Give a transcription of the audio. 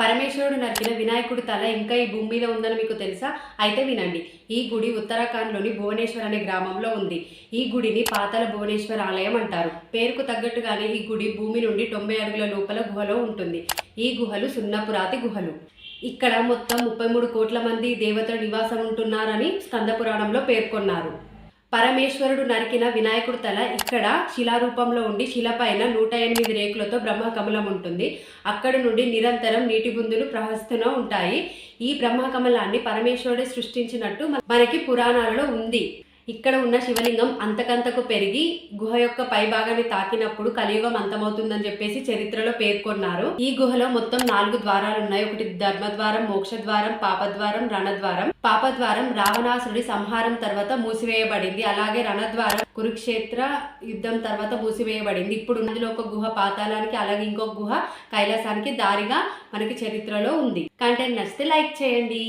పరమేశ్వరుడు నరికిన వినాయకుడి తల ఇంకా ఈ భూమి మీద ఉందని మీకు తెలుసా? అయితే వినండి. ఈ గుడి ఉత్తరాఖండ్లోని భువనేశ్వర్ అనే గ్రామంలో ఉంది. ఈ గుడిని పాతాల భువనేశ్వర్ ఆలయం అంటారు. పేరుకు తగ్గట్టుగానే ఈ గుడి భూమి నుండి తొంభై అడుగుల లోపల గుహలో ఉంటుంది. ఈ గుహలు సున్నపురాతి గుహలు. ఇక్కడ మొత్తం ముప్పై మూడు కోట్ల మంది దేవతల నివాసం ఉంటున్నారని స్కందపురాణంలో పేర్కొన్నారు. పరమేశ్వరుడు నరికిన వినాయకుడు తల ఇక్కడ శిలారూపంలో ఉండి శిలపైన నూట ఎనిమిది రేకులతో బ్రహ్మకమలం ఉంటుంది. అక్కడ నుండి నిరంతరం నీటి బుందులు ప్రవహిస్తూనే ఉంటాయి. ఈ బ్రహ్మకమలాన్ని పరమేశ్వరుడే సృష్టించినట్టు మనకి పురాణాలలో ఉంది. ఇక్కడ ఉన్న శివలింగం అంతకంతకు పెరిగి గుహ యొక్క పై భాగాన్ని తాకినప్పుడు కలియుగం అంతమవుతుందని చెప్పేసి చరిత్రలో పేర్కొన్నారు. ఈ గుహలో మొత్తం నాలుగు ద్వారాలు ఉన్నాయి ఒకటి ధర్మద్వారం మోక్ష ద్వారం పాపద్వారం రణద్వారం. పాపద్వారం రావణాసుడి సంహారం తర్వాత మూసివేయబడింది. అలాగే రణద్వారం కురుక్షేత్ర యుద్ధం తర్వాత మూసివేయబడింది. ఇప్పుడు అందులో ఒక గుహ పాతాళానికి అలాగే ఇంకొక గుహ కైలాసానికి దారిగా మనకి చరిత్రలో ఉంది. కంటెంట్ నచ్చితే లైక్ చేయండి.